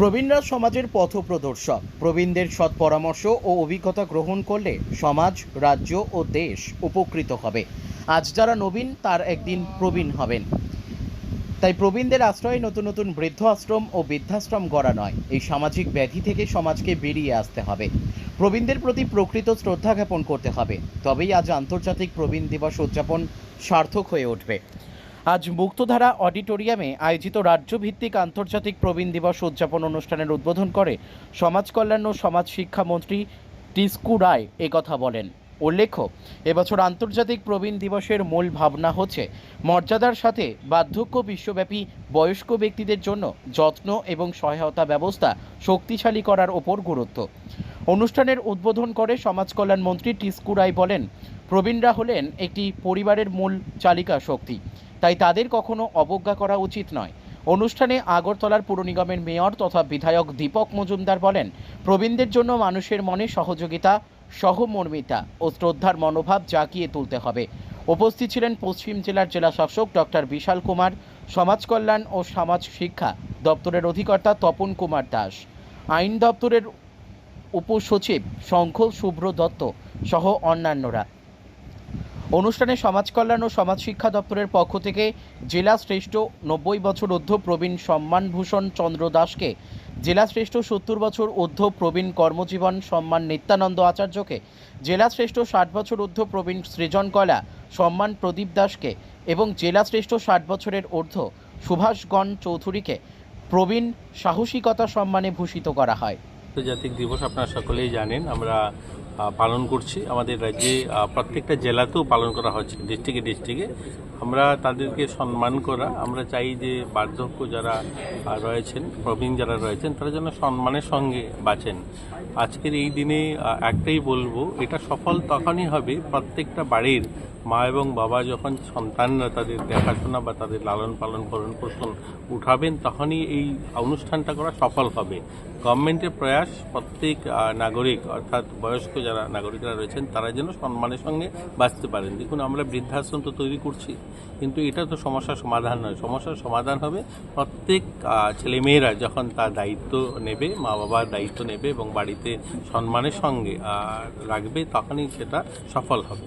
প্রবীণরা সমাজের পথপ্রদর্শক। প্রবীণদের সৎ পরামর্শ ও অভিজ্ঞতা গ্রহণ করলে সমাজ, রাজ্য ও দেশ উপকৃত হবে। আজ যারা নবীন, তার একদিন প্রবীণ হবেন। তাই প্রবীণদের আশ্রয়ে নতুন নতুন বৃদ্ধ আশ্রম ও বৃদ্ধাশ্রম গড়া নয়। এই সামাজিক ব্যাধি থেকে সমাজকে বেরিয়ে আসতে হবে। প্রবীণদের প্রতি প্রকৃত শ্রদ্ধা জ্ঞাপন করতে হবে। তবেই আজ আন্তর্জাতিক প্রবীণ দিবস উদযাপন সার্থক হয়ে উঠবে। আজ মুক্তধারা অডিটোরিয়ামে আয়োজিত রাজ্যভিত্তিক আন্তর্জাতিক প্রবীণ দিবস উদযাপন অনুষ্ঠানের উদ্বোধন করে সমাজ কল্যাণ ও সমাজ শিক্ষামন্ত্রী টিস্কু রায় একথা বলেন। উল্লেখ্য, এবছর আন্তর্জাতিক প্রবীণ দিবসের মূল ভাবনা হচ্ছে মর্যাদার সাথে বার্ধক্য বিশ্বব্যাপী বয়স্ক ব্যক্তিদের জন্য যত্ন এবং সহায়তা ব্যবস্থা শক্তিশালী করার ওপর গুরুত্ব। অনুষ্ঠানের উদ্বোধন করে সমাজ কল্যাণ মন্ত্রী টিস্কু রায় বলেন, প্রবীণরা হলেন একটি পরিবারের মূল চালিকা শক্তি। তাই তাদের কখনো অবজ্ঞা করা উচিত নয়। অনুষ্ঠানে আগরতলার পুর নিগমের মেয়র তথা বিধায়ক দীপক মজুমদার বলেন, প্রবীণদের জন্য মানুষের মনে সহযোগিতা, সহমর্মিতা ও শ্রদ্ধার মনোভাব জাগিয়ে তুলতে হবে। উপস্থিত ছিলেন পশ্চিম জেলার জেলা শাসক ডক্টর বিশাল কুমার, সমাজ কল্যাণ ও সমাজ শিক্ষা দপ্তরের অধিকর্তা তপন কুমার দাস, আইন দপ্তরের উপসচিব শঙ্খ শুভ্র দত্ত সহ অন্যান্যরা। অনুষ্ঠানে সমাজ কল্যাণ ও সমাজ শিক্ষা দপ্তরের পক্ষ থেকে জেলা শ্রেষ্ঠ নব্বই বছর ঊর্ধ্ব প্রবীণ সম্মানভূষণ চন্দ্র দাসকে জেলা শ্রেষ্ঠ সত্তর বছর ঊর্ধ্ব প্রবীণ কর্মজীবন সম্মান নিত্যানন্দ আচার্যকে, জেলা শ্রেষ্ঠ ষাট বছর ঊর্ধ্ব প্রবীণ সৃজন কলা সম্মান প্রদীপ দাসকে এবং জেলা শ্রেষ্ঠ ষাট বছরের অর্ধ সুভাষগণ চৌধুরীকে প্রবীণ সাহসিকতা সম্মানে ভূষিত করা হয়। আন্তর্জাতিক দিবস আপনারা সকলেই জানেন। আমরা পালন করছি। আমাদের রাজ্যে প্রত্যেকটা জেলাতেও পালন করা হচ্ছে ডিস্ট্রিক্টে ডিস্ট্রিক্টে আমরা তাদেরকে সম্মান করা, আমরা চাই যে বার্ধক্য যারা রয়েছেন, প্রবীণ যারা রয়েছেন, তারা যেন সম্মানের সঙ্গে বাঁচেন। আজকের এই দিনে একটাই বলব, এটা সফল তখনই হবে প্রত্যেকটা বাড়ির মা এবং বাবা যখন সন্তানরা তাদের দেখাশোনা বা তাদের লালন পালন ভরণ পোষণ উঠাবেন, তখনই এই অনুষ্ঠানটা করা সফল হবে। গভর্নমেন্টের প্রয়াস প্রত্যেক নাগরিক, অর্থাৎ বয়স্ক যারা নাগরিকরা রয়েছেন তারা যেন সম্মানের সঙ্গে বাঁচতে পারেন। দেখুন, আমরা বৃদ্ধাশ্রম তো তৈরি করছি, কিন্তু এটা তো সমস্যার সমাধান নয়। সমস্যার সমাধান হবে প্রত্যেক ছেলেমেয়েরা যখন তার দায়িত্ব নেবে মা বাবার দায়িত্ব নেবে এবং বাড়িতে সম্মানের সঙ্গে রাখবে, তখনই সেটা সফল হবে।